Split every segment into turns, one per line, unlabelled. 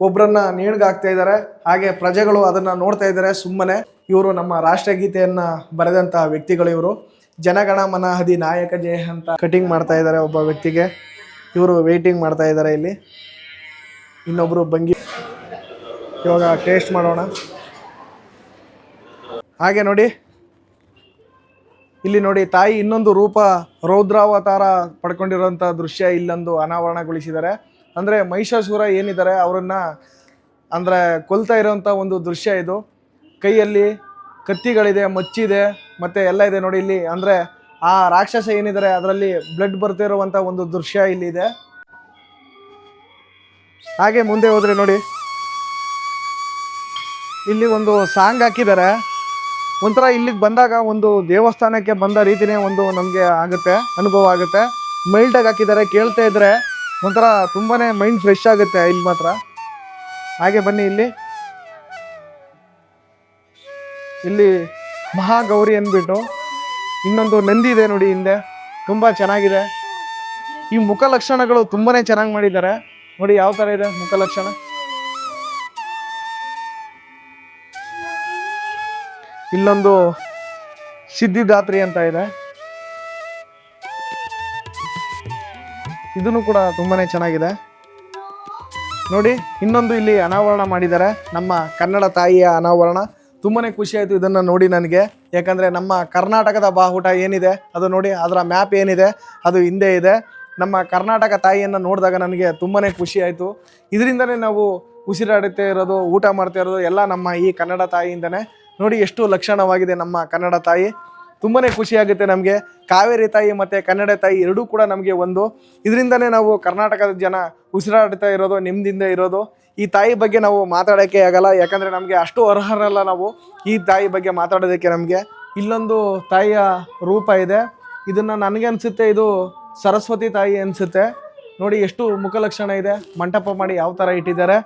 ಒಬ್ಬರನ್ನ ನೇಣ್ಗಾಕ್ತಾ ಇದ್ದಾರೆ. ಹಾಗೆ ಪ್ರಜೆಗಳು ಅದನ್ನ ನೋಡ್ತಾ ಇದ್ದಾರೆ ಸುಮ್ಮನೆ. ಇವರು ನಮ್ಮ ರಾಷ್ಟ್ರಗೀತೆಯನ್ನು ಬರೆದಂತಹ ವ್ಯಕ್ತಿಗಳು ಇವರು. ಜನಗಣ ಮನಹದಿ ನಾಯಕ ಜಯ ಅಂತ ಕಟಿಂಗ್ ಮಾಡ್ತಾ ಇದ್ದಾರೆ ಒಬ್ಬ ವ್ಯಕ್ತಿಗೆ. ಇವರು ವೇಟಿಂಗ್ ಮಾಡ್ತಾ ಇದ್ದಾರೆ ಇಲ್ಲಿ. ಇನ್ನೊಬ್ರು ಬಂಗಿ ಇವಾಗ ಟೇಸ್ಟ್ ಮಾಡೋಣ. ಹಾಗೆ ನೋಡಿ. ಇಲ್ಲಿ ನೋಡಿ, ತಾಯಿ ಇನ್ನೊಂದು ರೂಪ ರೌದ್ರಾವತಾರ ಪಡ್ಕೊಂಡಿರುವಂತಹ ದೃಶ್ಯ ಇಲ್ಲೊಂದು ಅನಾವರಣಗೊಳಿಸಿದ್ದಾರೆ. ಅಂದರೆ ಮಹಿಷಾಸುರ ಏನಿದ್ದಾರೆ ಅವರನ್ನ ಅಂದರೆ ಕೊಲ್ತಾ ಇರೋವಂಥ ಒಂದು ದೃಶ್ಯ ಇದು. ಕೈಯಲ್ಲಿ ಕತ್ತಿಗಳಿದೆ, ಮಚ್ಚಿದೆ, ಮತ್ತು ಎಲ್ಲ ಇದೆ ನೋಡಿ ಇಲ್ಲಿ. ಅಂದರೆ ಆ ರಾಕ್ಷಸ ಏನಿದ್ದಾರೆ ಅದರಲ್ಲಿ ಬ್ಲಡ್ ಬರ್ತಿರುವಂಥ ಒಂದು ದೃಶ್ಯ ಇಲ್ಲಿ ಇದೆ. ಹಾಗೆ ಮುಂದೆ ಹೋದ್ರೆ ನೋಡಿ. ಇಲ್ಲಿ ಒಂದು ಸಾಂಗ್ ಹಾಕಿದ್ದಾರೆ. ಒಂಥರ ಇಲ್ಲಿಗೆ ಬಂದಾಗ ಒಂದು ದೇವಸ್ಥಾನಕ್ಕೆ ಬಂದ ರೀತಿನೇ ಒಂದು ನಮಗೆ ಆಗುತ್ತೆ, ಅನುಭವ ಆಗುತ್ತೆ. ಮೈಲ್ಡಾಗಿ ಹಾಕಿದ್ದಾರೆ, ಕೇಳ್ತಾ ಇದ್ರೆ ಒಂಥರ ತುಂಬಾನೇ ಮೈಂಡ್ ಫ್ರೆಶ್ ಆಗುತ್ತೆ ಇಲ್ಲಿ ಮಾತ್ರ. ಹಾಗೆ ಬನ್ನಿ ಇಲ್ಲಿ. ಇಲ್ಲಿ ಮಹಾಗೌರಿ ಅಂದ್ಬಿಟ್ಟು ಇನ್ನೊಂದು ನಂದಿ ಇದೆ ನೋಡಿ ಹಿಂದೆ. ತುಂಬ ಚೆನ್ನಾಗಿದೆ. ಈ ಮುಖ ಲಕ್ಷಣಗಳು ತುಂಬಾನೇ ಚೆನ್ನಾಗಿ ಮಾಡಿದ್ದಾರೆ. ನೋಡಿ ಯಾವ ಥರ ಇದೆ ಮುಖ ಲಕ್ಷಣ. ಇಲ್ಲೊಂದು ಸಿದ್ಧಿದಾತ್ರಿ ಅಂತ ಇದೆ. ಇದನ್ನು ಕೂಡ ತುಂಬಾ ಚೆನ್ನಾಗಿದೆ. ನೋಡಿ, ಇನ್ನೊಂದು ಇಲ್ಲಿ ಅನಾವರಣ ಮಾಡಿದ್ದಾರೆ. ನಮ್ಮ ಕನ್ನಡ ತಾಯಿಯ ಅನಾವರಣ. ತುಂಬಾ ಖುಷಿ ಆಯಿತು ಇದನ್ನು ನೋಡಿ ನನಗೆ. ಯಾಕಂದರೆ ನಮ್ಮ ಕರ್ನಾಟಕದ ಬಾಹುಟ ಏನಿದೆ, ಅದು ನೋಡಿ, ಅದರ ಮ್ಯಾಪ್ ಏನಿದೆ, ಅದು ಹಿಂದೆ ಇದೆ. ನಮ್ಮ ಕರ್ನಾಟಕ ತಾಯಿಯನ್ನು ನೋಡಿದಾಗ ನನಗೆ ತುಂಬಾ ಖುಷಿ ಆಯಿತು. ಇದರಿಂದನೇ ನಾವು ಉಸಿರಾಡುತ್ತಾ ಇರೋದು, ಊಟ ಮಾಡ್ತಾ ಇರೋದು ಎಲ್ಲ ನಮ್ಮ ಈ ಕನ್ನಡ ತಾಯಿಯಿಂದನೇ. ನೋಡಿ, ಎಷ್ಟು ಲಕ್ಷಣವಾಗಿದೆ ನಮ್ಮ ಕನ್ನಡ ತಾಯಿ. ತುಂಬಾನೇ ಖುಷಿಯಾಗುತ್ತೆ ನಮಗೆ. ಕಾವೇರಿ ತಾಯಿ ಮತ್ತು ಕನ್ನಡ ತಾಯಿ ಎರಡೂ ಕೂಡ ನಮಗೆ ಒಂದು. ಇದರಿಂದನೇ ನಾವು ಕರ್ನಾಟಕದ ಜನ ಉಸಿರಾಡ್ತಾ ಇರೋದು ನೆಮ್ಮದಿಯಿಂದ ಇರೋದು. ಈ ತಾಯಿ ಬಗ್ಗೆ ನಾವು ಮಾತಾಡೋಕ್ಕೆ ಆಗಲ್ಲ. ಯಾಕಂದರೆ ನಮಗೆ ಅಷ್ಟು ಅರ್ಹರಲ್ಲ ನಾವು ಈ ತಾಯಿ ಬಗ್ಗೆ ಮಾತಾಡೋದಕ್ಕೆ ನಮಗೆ. ಇಲ್ಲೊಂದು ತಾಯಿಯ ರೂಪ ಇದೆ. ಇದನ್ನು ನನಗೆ ಅನಿಸುತ್ತೆ, ಇದು ಸರಸ್ವತಿ ತಾಯಿ ಅನಿಸುತ್ತೆ. ನೋಡಿ ಎಷ್ಟು ಮುಖಲಕ್ಷಣ ಇದೆ. ಮಂಟಪ ಮಾಡಿ ಯಾವ ಥರ ಇಟ್ಟಿದ್ದಾರೆ.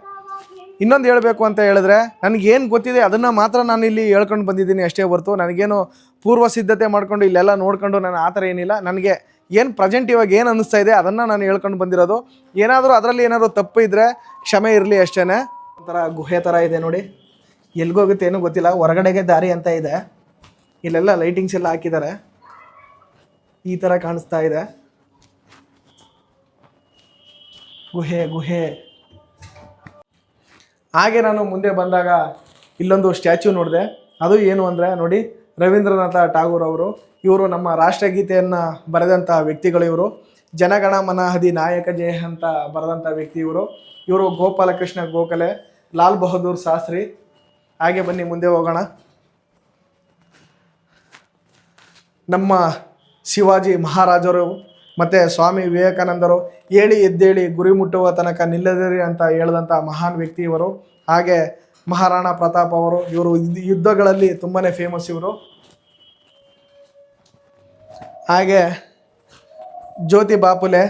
ಇನ್ನೊಂದು ಹೇಳಬೇಕು ಅಂತ ಹೇಳಿದ್ರೆ, ನನಗೇನು ಗೊತ್ತಿದೆ ಅದನ್ನು ಮಾತ್ರ ನಾನು ಇಲ್ಲಿ ಹೇಳ್ಕೊಂಡು ಬಂದಿದ್ದೀನಿ ಅಷ್ಟೇ ಹೊರತು. ನನಗೇನು ಪೂರ್ವ ಸಿದ್ಧತೆ ಮಾಡ್ಕೊಂಡು ಇಲ್ಲೆಲ್ಲ ನೋಡ್ಕೊಂಡು ನಾನು ಆ ಥರ ಏನಿಲ್ಲ. ನನಗೆ ಏನು ಪ್ರೆಸೆಂಟ್ ಇವಾಗ ಏನು ಅನ್ನಿಸ್ತಾ ಇದೆ ಅದನ್ನು ನಾನು ಹೇಳ್ಕೊಂಡು ಬಂದಿರೋದು. ಏನಾದರೂ ಅದರಲ್ಲಿ ಏನಾದರೂ ತಪ್ಪು ಇದ್ದರೆ ಕ್ಷಮೆ ಇರಲಿ ಅಷ್ಟೇ ಒಂಥರ ಗುಹೆ ಥರ ಇದೆ ನೋಡಿ. ಎಲ್ಗೋಗುತ್ತೆ ಏನೂ ಗೊತ್ತಿಲ್ಲ. ಹೊರಗಡೆಗೆ ದಾರಿ ಅಂತ ಇದೆ. ಇಲ್ಲೆಲ್ಲ ಲೈಟಿಂಗ್ಸ್ ಎಲ್ಲ ಹಾಕಿದ್ದಾರೆ. ಈ ಥರ ಕಾಣಿಸ್ತಾ ಇದೆ. ಗುಹೆ ಗುಹೆ. ಹಾಗೆ ನಾನು ಮುಂದೆ ಬಂದಾಗ ಇಲ್ಲೊಂದು ಸ್ಟ್ಯಾಚ್ಯೂ ನೋಡಿದೆ. ಅದು ಏನು ಅಂದರೆ ನೋಡಿ ರವೀಂದ್ರನಾಥ ಟಾಗೂರ್ ಅವರು, ಇವರು ನಮ್ಮ ರಾಷ್ಟ್ರಗೀತೆಯನ್ನು ಬರೆದಂಥ ವ್ಯಕ್ತಿಗಳು ಇವರು. ಜನಗಣ ಮನಹದಿ ನಾಯಕ ಜಯ ಅಂತ ಬರೆದಂಥ ವ್ಯಕ್ತಿ ಇವರು. ಇವರು ಗೋಪಾಲಕೃಷ್ಣ ಗೋಖಲೆ, ಲಾಲ್ ಬಹದ್ದೂರ್ ಶಾಸ್ತ್ರಿ. ಹಾಗೆ ಬನ್ನಿ, ಮುಂದೆ ಹೋಗೋಣ. ನಮ್ಮ ಶಿವಾಜಿ ಮಹಾರಾಜರು ಮತ್ತು ಸ್ವಾಮಿ ವಿವೇಕಾನಂದರು ಹೇಳಿ ಎದ್ದೇಳಿ ಗುರಿ ಮುಟ್ಟುವ ತನಕ ನಿಲ್ಲದಿರಿ ಅಂತ ಹೇಳಿದಂಥ ಮಹಾನ್ ವ್ಯಕ್ತಿ ಇವರು. ಹಾಗೆ ಮಹಾರಾಣಾ ಪ್ರತಾಪ್ ಅವರು, ಇವರು ಯುದ್ಧಗಳಲ್ಲಿ ತುಂಬಾ ಫೇಮಸ್ ಇವರು. ಹಾಗೆ ಜ್ಯೋತಿ ಬಾಪುಲೆ,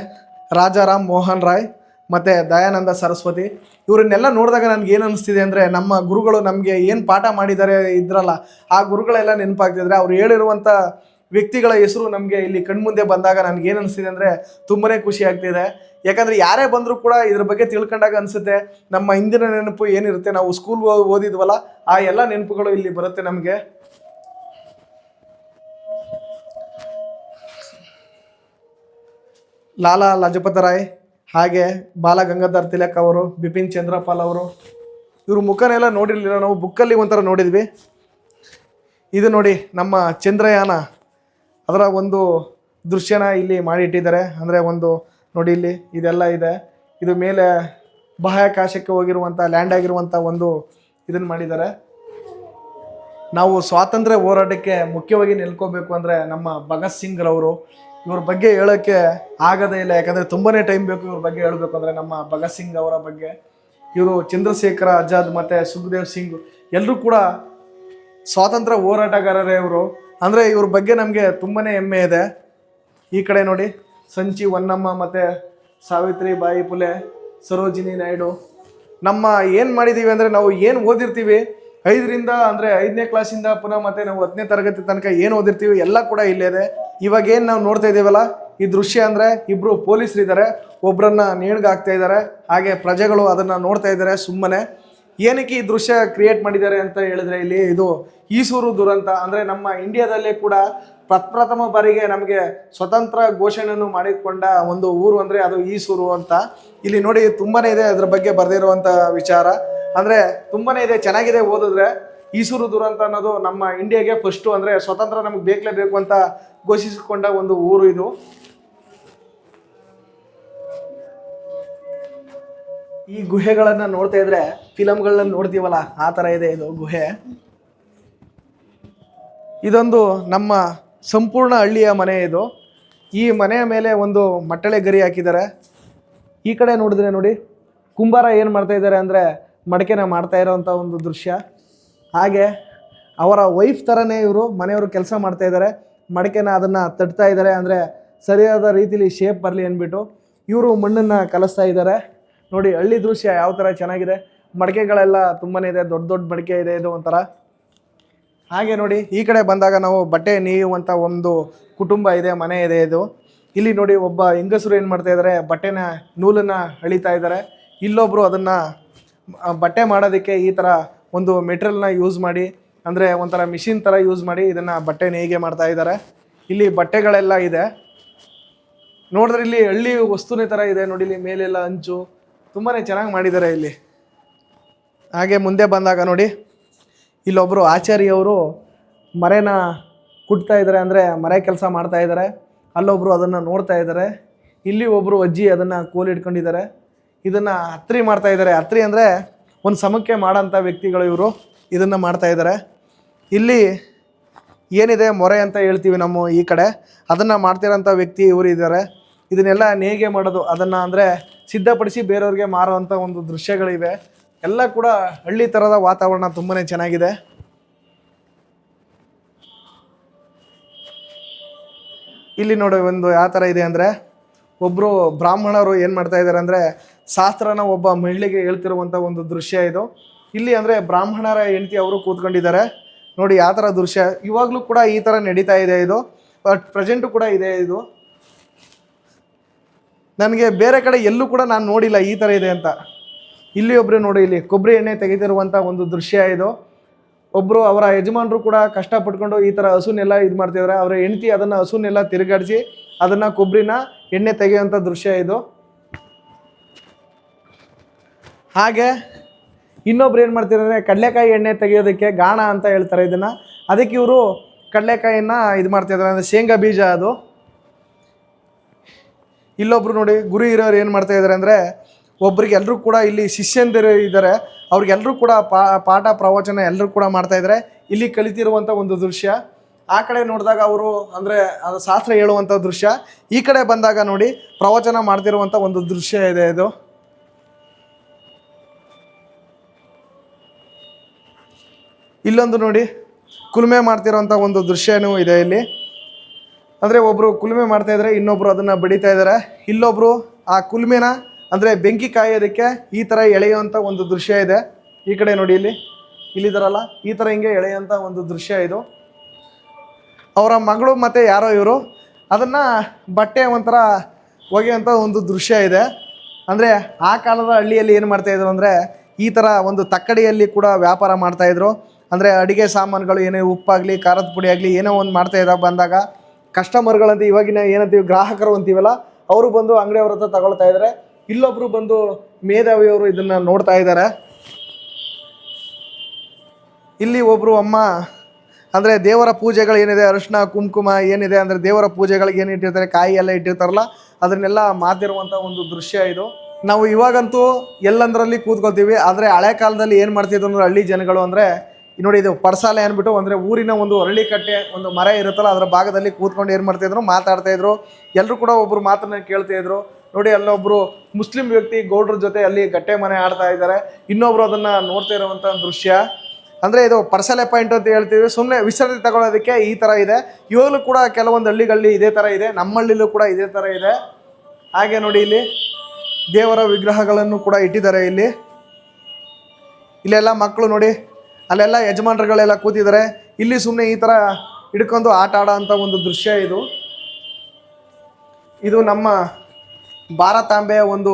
ರಾಜಾರಾಮ್ ಮೋಹನ್ ರಾಯ್ ಮತ್ತು ದಯಾನಂದ ಸರಸ್ವತಿ, ಇವರನ್ನೆಲ್ಲ ನೋಡಿದಾಗ ನನಗೆ ಏನು ಅನಿಸ್ತಿದೆ ಅಂದರೆ ನಮ್ಮ ಗುರುಗಳು ನಮಗೆ ಏನು ಪಾಠ ಮಾಡಿದ್ದಾರೆ ಇದ್ರಲ್ಲ, ಆ ಗುರುಗಳೆಲ್ಲ ನೆನಪಾಗ್ತಿದ್ರೆ ಅವ್ರು ಹೇಳಿರುವಂಥ ವ್ಯಕ್ತಿಗಳ ಹೆಸರು ನಮಗೆ ಇಲ್ಲಿ ಕಣ್ಮುಂದೆ ಬಂದಾಗ ನನಗೇನು ಅನಿಸ್ತಿದೆ ಅಂದರೆ ತುಂಬನೇ ಖುಷಿ ಆಗ್ತಿದೆ. ಯಾಕಂದರೆ ಯಾರೇ ಬಂದರೂ ಕೂಡ ಇದ್ರ ಬಗ್ಗೆ ತಿಳ್ಕೊಂಡಾಗ ಅನಿಸುತ್ತೆ, ನಮ್ಮ ಹಿಂದಿನ ನೆನಪು ಏನಿರುತ್ತೆ, ನಾವು ಸ್ಕೂಲ್ ಓದಿದ್ವಲ್ಲ, ಆ ಎಲ್ಲ ನೆನಪುಗಳು ಇಲ್ಲಿ ಬರುತ್ತೆ ನಮಗೆ. ಲಾಲಾ ಲಜಪತ ರಾಯ್, ಹಾಗೆ ಬಾಲ ಗಂಗಾಧರ್ ತಿಲಕ್ ಅವರು, ಬಿಪಿನ್ ಚಂದ್ರಪಾಲ್ ಅವರು, ಇವ್ರ ಮುಖನೆಲ್ಲ ನೋಡಿರಲಿಲ್ಲ ನಾವು ಬುಕ್ಕಲ್ಲಿ ಒಂಥರ ನೋಡಿದ್ವಿ. ಇದು ನೋಡಿ ನಮ್ಮ ಚಂದ್ರಯಾನ, ಅದರ ಒಂದು ದೃಶ್ಯನ ಇಲ್ಲಿ ಮಾಡಿಟ್ಟಿದ್ದಾರೆ. ಅಂದರೆ ಒಂದು ನೋಡಿ ಇಲ್ಲಿ ಇದೆಲ್ಲ ಇದೆ. ಇದು ಮೇಲೆ ಬಾಹ್ಯಾಕಾಶಕ್ಕೆ ಹೋಗಿರುವಂಥ ಲ್ಯಾಂಡ್ ಆಗಿರುವಂಥ ಒಂದು ಇದನ್ನು ಮಾಡಿದ್ದಾರೆ. ನಾವು ಸ್ವಾತಂತ್ರ್ಯ ಹೋರಾಟಕ್ಕೆ ಮುಖ್ಯವಾಗಿ ನಿಲ್ಕೋಬೇಕು ಅಂದರೆ ನಮ್ಮ ಭಗತ್ ಸಿಂಗ್ ರವರು. ಇವ್ರ ಬಗ್ಗೆ ಹೇಳೋಕ್ಕೆ ಆಗದೇ ಇಲ್ಲ. ಯಾಕಂದರೆ ತುಂಬಾ ಟೈಮ್ ಬೇಕು ಇವ್ರ ಬಗ್ಗೆ ಹೇಳಬೇಕು ಅಂದರೆ ನಮ್ಮ ಭಗತ್ ಸಿಂಗ್ ಅವರ ಬಗ್ಗೆ. ಇವರು ಚಂದ್ರಶೇಖರ ಆಜಾದ್ ಮತ್ತು ಸುಖದೇವ್ ಸಿಂಗ್ ಎಲ್ಲರೂ ಕೂಡ ಸ್ವಾತಂತ್ರ್ಯ ಹೋರಾಟಗಾರರೇ ಇವರು. ಅಂದರೆ ಇವ್ರ ಬಗ್ಗೆ ನಮಗೆ ತುಂಬಾ ಹೆಮ್ಮೆ ಇದೆ. ಈ ಕಡೆ ನೋಡಿ. ಸಂಚಿ ಹೊನ್ನಮ್ಮ ಮತ್ತು ಸಾವಿತ್ರಿ ಬಾಯಿ ಪುಲೆ, ಸರೋಜಿನಿ ನಾಯ್ಡು. ನಮ್ಮ ಏನು ಮಾಡಿದ್ದೀವಿ ಅಂದರೆ ನಾವು ಏನು ಓದಿರ್ತೀವಿ? ಐದರಿಂದ ಅಂದರೆ ಐದನೇ ಕ್ಲಾಸಿಂದ ಪುನಃ ಮತ್ತೆ ನಾವು ಹತ್ತನೇ ತರಗತಿ ತನಕ ಏನು ಓದಿರ್ತೀವಿ ಎಲ್ಲ ಕೂಡ ಇಲ್ಲೇ ಇದೆ. ಇವಾಗ ಏನು ನಾವು ನೋಡ್ತಾ ಇದ್ದೀವಲ್ಲ ಈ ದೃಶ್ಯ ಅಂದರೆ ಇಬ್ಬರು ಪೊಲೀಸರಿದ್ದಾರೆ. ಒಬ್ಬರನ್ನ ನೇಣ್ಗಾಗ್ತಾ ಇದ್ದಾರೆ. ಹಾಗೆ ಪ್ರಜೆಗಳು ಅದನ್ನು ನೋಡ್ತಾ ಇದ್ದಾರೆ ಸುಮ್ಮನೆ. ಏನಕ್ಕೆ ಈ ದೃಶ್ಯ ಕ್ರಿಯೇಟ್ ಮಾಡಿದ್ದಾರೆ ಅಂತ ಹೇಳಿದ್ರೆ ಇಲ್ಲಿ ಇದು ಈಸೂರು ದುರಂತ. ಅಂದರೆ ನಮ್ಮ ಇಂಡಿಯಾದಲ್ಲೇ ಕೂಡ ಪ್ರಪ್ರಥಮ ಬಾರಿಗೆ ನಮಗೆ ಸ್ವತಂತ್ರ ಘೋಷಣೆಯನ್ನು ಮಾಡಿಕೊಂಡ ಒಂದು ಊರು ಅಂದರೆ ಅದು ಈಸೂರು ಅಂತ. ಇಲ್ಲಿ ನೋಡಿ ತುಂಬಾನೇ ಇದೆ ಅದ್ರ ಬಗ್ಗೆ ಬರೆದಿರುವಂಥ ವಿಚಾರ. ಅಂದರೆ ತುಂಬಾನೇ ಇದೆ, ಚೆನ್ನಾಗಿದೆ ಓದಿದ್ರೆ. ಈಸೂರು ದುರಂತ ಅನ್ನೋದು ನಮ್ಮ ಇಂಡಿಯಾಗೆ ಫಸ್ಟು ಅಂದರೆ ಸ್ವತಂತ್ರ ನಮಗೆ ಬೇಕಲೇಬೇಕು ಅಂತ ಘೋಷಿಸಿಕೊಂಡ ಒಂದು ಊರು ಇದು. ಈ ಗುಹೆಗಳನ್ನ ನೋಡ್ತಾ ಇದ್ರೆ ಫಿಲಮ್ಗಳನ್ನ ನೋಡ್ತೀವಲ್ಲ, ಆ ಥರ ಇದೆ ಇದು ಗುಹೆ. ಇದೊಂದು ನಮ್ಮ ಸಂಪೂರ್ಣ ಹಳ್ಳಿಯ ಮನೆ ಇದು. ಈ ಮನೆಯ ಮೇಲೆ ಒಂದು ಮಟ್ಟಳೆ ಗರಿ ಹಾಕಿದ್ದಾರೆ. ಈ ಕಡೆ ನೋಡಿದ್ರೆ ನೋಡಿ, ಕುಂಬಾರ ಏನು ಮಾಡ್ತಾ ಇದ್ದಾರೆ ಅಂದರೆ ಮಡಕೆನ ಮಾಡ್ತಾ ಇರೋವಂಥ ಒಂದು ದೃಶ್ಯ. ಹಾಗೆ ಅವರ ವೈಫ್ ಥರನೇ ಇವರು ಮನೆಯವರು ಕೆಲಸ ಮಾಡ್ತಾ ಇದ್ದಾರೆ. ಮಡಕೆನ ಅದನ್ನು ತಟ್ತಾ ಇದ್ದಾರೆ ಅಂದರೆ ಸರಿಯಾದ ರೀತಿಲಿ ಶೇಪ್ ಬರಲಿ ಅಂದ್ಬಿಟ್ಟು ಇವರು ಮಣ್ಣನ್ನು ಕಲಿಸ್ತಾ ಇದ್ದಾರೆ. ನೋಡಿ, ಹಳ್ಳಿ ದೃಶ್ಯ ಯಾವ ಥರ ಚೆನ್ನಾಗಿದೆ? ಮಡಕೆಗಳೆಲ್ಲ ತುಂಬಾ ಇದೆ, ದೊಡ್ಡ ದೊಡ್ಡ ಮಡಿಕೆ ಇದೆ ಇದು ಒಂಥರ. ಹಾಗೆ ನೋಡಿ, ಈ ಕಡೆ ಬಂದಾಗ ನಾವು ಬಟ್ಟೆ ನೇಯುವಂಥ ಒಂದು ಕುಟುಂಬ ಇದೆ, ಮನೆ ಇದೆ ಇದು. ಇಲ್ಲಿ ನೋಡಿ, ಒಬ್ಬ ಹೆಂಗಸರು ಏನು ಮಾಡ್ತಾ ಇದ್ದಾರೆ ಬಟ್ಟೆನ, ನೂಲನ್ನು ಅಳಿತಾ ಇದ್ದಾರೆ ಇಲ್ಲೊಬ್ಬರು ಅದನ್ನು ಬಟ್ಟೆ ಮಾಡೋದಕ್ಕೆ ಈ ಥರ ಒಂದು ಮೆಟೀರಿಯಲ್ನ ಯೂಸ್ ಮಾಡಿ, ಅಂದರೆ ಒಂಥರ ಮಿಷಿನ್ ಥರ ಯೂಸ್ ಮಾಡಿ ಇದನ್ನು ಬಟ್ಟೆ ನೇಯ್ಗೆ ಮಾಡ್ತಾ ಇದ್ದಾರೆ ಇಲ್ಲಿ ಬಟ್ಟೆಗಳೆಲ್ಲ ಇದೆ. ನೋಡಿದ್ರೆ ಇಲ್ಲಿ ಹಳ್ಳಿ ವಸ್ತುನೇ ಥರ ಇದೆ, ನೋಡಿ, ಇಲ್ಲಿ ಮೇಲೆಲ್ಲ ಅಂಚು ತುಂಬಾ ಚೆನ್ನಾಗಿ ಮಾಡಿದ್ದಾರೆ ಇಲ್ಲಿ. ಹಾಗೆ ಮುಂದೆ ಬಂದಾಗ ನೋಡಿ ಇಲ್ಲೊಬ್ಬರು ಆಚಾರ್ಯವರು ಮರೆನ ಕುಟ್ತಾ ಇದ್ದಾರೆ ಅಂದರೆ ಮರೆ ಕೆಲಸ ಮಾಡ್ತಾ ಇದ್ದಾರೆ. ಅಲ್ಲೊಬ್ಬರು ಅದನ್ನು ನೋಡ್ತಾ ಇದ್ದಾರೆ. ಇಲ್ಲಿ ಒಬ್ಬರು ಅಜ್ಜಿ ಅದನ್ನು ಕೋಲ್ ಇಟ್ಕೊಂಡಿದ್ದಾರೆ. ಇದನ್ನು ಹತ್ರಿ ಮಾಡ್ತಾ ಇದ್ದಾರೆ. ಹತ್ರಿ ಅಂದರೆ ಒಂದು ಸಮಕ್ಕೆ ಮಾಡೋಂಥ ವ್ಯಕ್ತಿಗಳು ಇವರು ಇದನ್ನು ಮಾಡ್ತಾ ಇದ್ದಾರೆ. ಇಲ್ಲಿ ಏನಿದೆ ಮೊರೆ ಅಂತ ಹೇಳ್ತೀವಿ ನಮ್ಮ ಈ ಕಡೆ. ಅದನ್ನು ಮಾಡ್ತಿರೋಂಥ ವ್ಯಕ್ತಿ ಇವರು ಇದ್ದಾರೆ. ಇದನ್ನೆಲ್ಲ ನೇಗೆ ಮಾಡೋದು, ಅದನ್ನು ಅಂದರೆ ಸಿದ್ಧಪಡಿಸಿ ಬೇರೆಯವ್ರಿಗೆ ಮಾರುವಂಥ ಒಂದು ದೃಶ್ಯಗಳಿವೆ. ಎಲ್ಲ ಕೂಡ ಹಳ್ಳಿ ಥರದ ವಾತಾವರಣ ತುಂಬಾ ಚೆನ್ನಾಗಿದೆ. ಇಲ್ಲಿ ನೋಡಿ ಒಂದು ಯಾವ ಥರ ಇದೆ ಅಂದರೆ ಒಬ್ಬರು ಬ್ರಾಹ್ಮಣರು ಏನು ಮಾಡ್ತಾ ಇದ್ದಾರೆ ಅಂದರೆ, ಶಾಸ್ತ್ರನ ಒಬ್ಬ ಮಹಿಳೆಗೆ ಹೇಳ್ತಿರುವಂಥ ಒಂದು ದೃಶ್ಯ ಇದು. ಇಲ್ಲಿ ಅಂದರೆ ಬ್ರಾಹ್ಮಣರ ಹೆಂಡತಿ ಅವರು ಕೂತ್ಕೊಂಡಿದ್ದಾರೆ. ನೋಡಿ ಯಾವ ಥರ ದೃಶ್ಯ, ಇವಾಗಲೂ ಕೂಡ ಈ ಥರ ನಡೀತಾ ಇದೆ ಇದು. ಬಟ್ ಪ್ರೆಸೆಂಟು ಕೂಡ ಇದೆ ಇದು. ನನಗೆ ಬೇರೆ ಕಡೆ ಎಲ್ಲೂ ಕೂಡ ನಾನು ನೋಡಿಲ್ಲ ಈ ಥರ ಇದೆ ಅಂತ. ಇಲ್ಲಿ ಒಬ್ಬರು ನೋಡಿ, ಇಲ್ಲಿ ಕೊಬ್ಬರಿ ಎಣ್ಣೆ ತೆಗೆದಿರುವಂಥ ಒಂದು ದೃಶ್ಯ ಇದು. ಒಬ್ಬರು ಅವರ ಯಜಮಾನರು ಕೂಡ ಕಷ್ಟಪಟ್ಕೊಂಡು ಈ ಥರ ಹಸುನೆಲ್ಲ ಇದು ಮಾಡ್ತಿದ್ದಾರೆ ಅವರ ಹೆಂಡತಿ ಅದನ್ನು ಹಸುನೆಲ್ಲ ತಿರುಗಾಡಿಸಿ ಅದನ್ನು ಕೊಬ್ಬರಿನ ಎಣ್ಣೆ ತೆಗೆಯುವಂಥ ದೃಶ್ಯ ಇದು. ಹಾಗೆ ಇನ್ನೊಬ್ರು ಏನು ಮಾಡ್ತಿದ್ದಾರೆ ಕಡಲೆಕಾಯಿ ಎಣ್ಣೆ ತೆಗೆಯೋದಕ್ಕೆ ಗಾಣ ಅಂತ ಹೇಳ್ತಾರೆ ಇದನ್ನು. ಅದಕ್ಕೆ ಇವರು ಕಡಲೆಕಾಯಿನ ಇದು ಮಾಡ್ತಿದ್ದಾರೆ ಅಂದರೆ ಶೇಂಗಾ ಬೀಜ ಅದು. ಇಲ್ಲೊಬ್ರು ನೋಡಿ ಗುರು ಇರೋರು ಏನು ಮಾಡ್ತಾ ಇದ್ದಾರೆ ಅಂದರೆ ಒಬ್ರಿಗೆ ಎಲ್ಲರೂ ಕೂಡ ಇಲ್ಲಿ ಶಿಷ್ಯಂದಿರು ಇದ್ದಾರೆ ಅವ್ರಿಗೆಲ್ಲರೂ ಕೂಡ ಪಾಠ ಪ್ರವಚನ ಎಲ್ಲರೂ ಕೂಡ ಮಾಡ್ತಾ ಇದ್ದಾರೆ ಇಲ್ಲಿ ಕಲಿತಿರುವಂಥ ಒಂದು ದೃಶ್ಯ. ಆ ಕಡೆ ನೋಡಿದಾಗ ಅವರು ಅಂದರೆ ಅದು ಶಾಸ್ತ್ರ ಹೇಳುವಂಥ ದೃಶ್ಯ. ಈ ಕಡೆ ಬಂದಾಗ ನೋಡಿ ಪ್ರವಚನ ಮಾಡ್ತಿರುವಂಥ ಒಂದು ದೃಶ್ಯ ಇದೆ ಇದು. ಇಲ್ಲೊಂದು ನೋಡಿ ಕುಲುಮೆ ಮಾಡ್ತಿರೋಂಥ ಒಂದು ದೃಶ್ಯನೂ ಇದೆ ಇಲ್ಲಿ. ಅಂದರೆ ಒಬ್ಬರು ಕುಲುಮೆ ಮಾಡ್ತಾ ಇದ್ದಾರೆ ಇನ್ನೊಬ್ಬರು ಅದನ್ನು ಬಡಿತಾ ಇದ್ದಾರೆ ಇಲ್ಲೊಬ್ಬರು ಆ ಕುಲುಮೆನ ಅಂದರೆ ಬೆಂಕಿ ಕಾಯೋದಕ್ಕೆ ಈ ಥರ ಎಳೆಯುವಂಥ ಒಂದು ದೃಶ್ಯ ಇದೆ. ಈ ಕಡೆ ನೋಡಿ ಇಲ್ಲಿ. ಇಲ್ಲಿದಾರಲ್ಲ, ಈ ಥರ ಹಿಂಗೆ ಎಳೆಯುವಂಥ ಒಂದು ದೃಶ್ಯ ಇದು. ಅವರ ಮಗಳು ಮತ್ತು ಯಾರೋ ಇವರು. ಅದನ್ನು ಬಟ್ಟೆ ಒಂಥರ ಒಗೆಯುವಂಥ ಒಂದು ದೃಶ್ಯ ಇದೆ. ಅಂದರೆ ಆ ಕಾಲದ ಹಳ್ಳಿಯಲ್ಲಿ ಏನು ಮಾಡ್ತಾಯಿದ್ರು ಅಂದರೆ ಈ ಥರ ಒಂದು ತಕ್ಕಡಿಯಲ್ಲಿ ಕೂಡ ವ್ಯಾಪಾರ ಮಾಡ್ತಾಯಿದ್ರು ಅಂದರೆ ಅಡುಗೆ ಸಾಮಾನುಗಳು ಏನೇ ಉಪ್ಪಾಗಲಿ, ಖಾರದ ಪುಡಿ ಆಗಲಿ, ಏನೋ ಒಂದು ಮಾಡ್ತಾಯಿದ್ದಾಗ ಬಂದಾಗ ಕಸ್ಟಮರ್ಗಳಂತ ಇವಾಗಿನ ಏನಂತೀವಿ, ಗ್ರಾಹಕರು ಅಂತೀವಲ್ಲ, ಅವರು ಬಂದು ಅಂಗಡಿಯವ್ರ ಹತ್ರ ತಗೊಳ್ತಾ ಇದ್ದಾರೆ ಇಲ್ಲೊಬ್ರು ಬಂದು ಮೇಧಾವಿಯವರು ಇದನ್ನು ನೋಡ್ತಾ ಇದ್ದಾರೆ ಇಲ್ಲಿ ಒಬ್ಬರು ಅಮ್ಮ, ಅಂದರೆ ದೇವರ ಪೂಜೆಗಳು ಏನಿದೆ, ಅರಿಶಿನ, ಕುಂಕುಮ ಏನಿದೆ, ಅಂದರೆ ದೇವರ ಪೂಜೆಗಳಿಗೆ ಏನು ಇಟ್ಟಿರ್ತಾರೆ, ಕಾಯಿ ಎಲ್ಲ ಇಟ್ಟಿರ್ತಾರಲ್ಲ, ಅದನ್ನೆಲ್ಲ ಮಾತಿರುವಂಥ ಒಂದು ದೃಶ್ಯ ಇದು. ನಾವು ಇವಾಗಂತೂ ಎಲ್ಲಂದ್ರಲ್ಲಿ ಕೂತ್ಕೊಳ್ತೀವಿ, ಆದರೆ ಹಳೆ ಕಾಲದಲ್ಲಿ ಏನು ಮಾಡ್ತಿದ್ರು ಅಂದ್ರೆ ಹಳ್ಳಿ ಜನಗಳು ಅಂದರೆ ನೋಡಿ ಇದು ಪಡಸಾಲೆ ಅಂದ್ಬಿಟ್ಟು ಅಂದರೆ ಊರಿನ ಒಂದು ಅರಳಿ ಕಟ್ಟೆ ಒಂದು ಮರ ಇರುತ್ತಲ್ಲ, ಅದರ ಭಾಗದಲ್ಲಿ ಕೂತ್ಕೊಂಡು ಏನು ಮಾಡ್ತಾಯಿದ್ರು ಮಾತಾಡ್ತಾ ಇದ್ರು. ಎಲ್ಲರೂ ಕೂಡ ಒಬ್ಬರು ಮಾತನ್ನ ಕೇಳ್ತಾ ಇದ್ರು. ನೋಡಿ ಅಲ್ಲೊಬ್ರು ಮುಸ್ಲಿಂ ವ್ಯಕ್ತಿ ಗೌಡ್ರ ಜೊತೆ ಅಲ್ಲಿ ಗಟ್ಟೆ ಮನೆ ಆಡ್ತಾ ಇದ್ದಾರೆ. ಇನ್ನೊಬ್ರು ಅದನ್ನ ನೋಡ್ತಾ ಇರುವಂಥ ದೃಶ್ಯ. ಅಂದರೆ ಇದು ಪರ್ಸಲೆ ಪಾಯಿಂಟ್ ಅಂತ ಹೇಳ್ತೀವಿ. ಸುಮ್ಮನೆ ವಿಸರ್ಜನೆ ತಗೊಳ್ಳೋದಕ್ಕೆ ಈ ಥರ ಇದೆ. ಇವಾಗಲೂ ಕೂಡ ಕೆಲವೊಂದು ಹಳ್ಳಿಗಳಲ್ಲಿ ಇದೇ ಥರ ಇದೆ. ನಮ್ಮ ಹಳ್ಳಿಲೂ ಕೂಡ ಇದೇ ಥರ ಇದೆ. ಹಾಗೆ ನೋಡಿ ಇಲ್ಲಿ ದೇವರ ವಿಗ್ರಹಗಳನ್ನು ಕೂಡ ಇಟ್ಟಿದ್ದಾರೆ ಇಲ್ಲಿ. ಇಲ್ಲೆಲ್ಲ ಮಕ್ಕಳು ನೋಡಿ ಅಲ್ಲೆಲ್ಲ ಯಜಮಾನರುಗಳೆಲ್ಲ ಕೂತಿದ್ದಾರೆ. ಇಲ್ಲಿ ಸುಮ್ಮನೆ ಈ ಥರ ಹಿಡ್ಕೊಂಡು ಆಟ ಆಡೋ ಒಂದು ದೃಶ್ಯ ಇದು. ಇದು ನಮ್ಮ ಭಾರತಾಂಬೆಯ ಒಂದು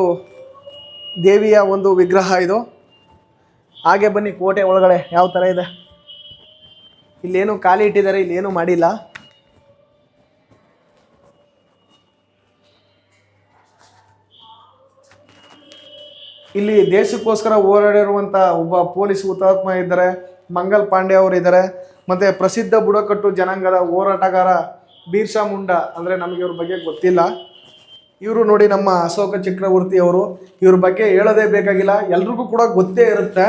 ದೇವಿಯ ಒಂದು ವಿಗ್ರಹ ಇದು. ಹಾಗೆ ಬನ್ನಿ ಕೋಟೆ ಒಳಗಡೆ ಯಾವ ಥರ ಇದೆ. ಇಲ್ಲೇನು ಖಾಲಿ ಇಟ್ಟಿದ್ದಾರೆ, ಇಲ್ಲೇನು ಮಾಡಿಲ್ಲ. ಇಲ್ಲಿ ದೇಶಕ್ಕೋಸ್ಕರ ಹೋರಾಡಿರುವಂಥ ಒಬ್ಬ ಪೊಲೀಸ್ ಹುತಾತ್ಮ ಇದ್ದಾರೆ, ಮಂಗಲ್ ಪಾಂಡೆ ಅವರು ಇದ್ದಾರೆ, ಮತ್ತು ಪ್ರಸಿದ್ಧ ಬುಡಕಟ್ಟು ಜನಾಂಗದ ಹೋರಾಟಗಾರ ಬೀರ್ಸಾ ಮುಂಡಾ ಅಂದರೆ ನಮಗೆ ಇವ್ರ ಬಗ್ಗೆ ಗೊತ್ತಿಲ್ಲ. ಇವರು ನೋಡಿ ನಮ್ಮ ಅಶೋಕ ಚಕ್ರವರ್ತಿ ಅವರು ಇವ್ರ ಬಗ್ಗೆ ಹೇಳೋದೇ ಬೇಕಾಗಿಲ್ಲ, ಎಲ್ರಿಗೂ ಕೂಡ ಗೊತ್ತೇ ಇರುತ್ತೆ.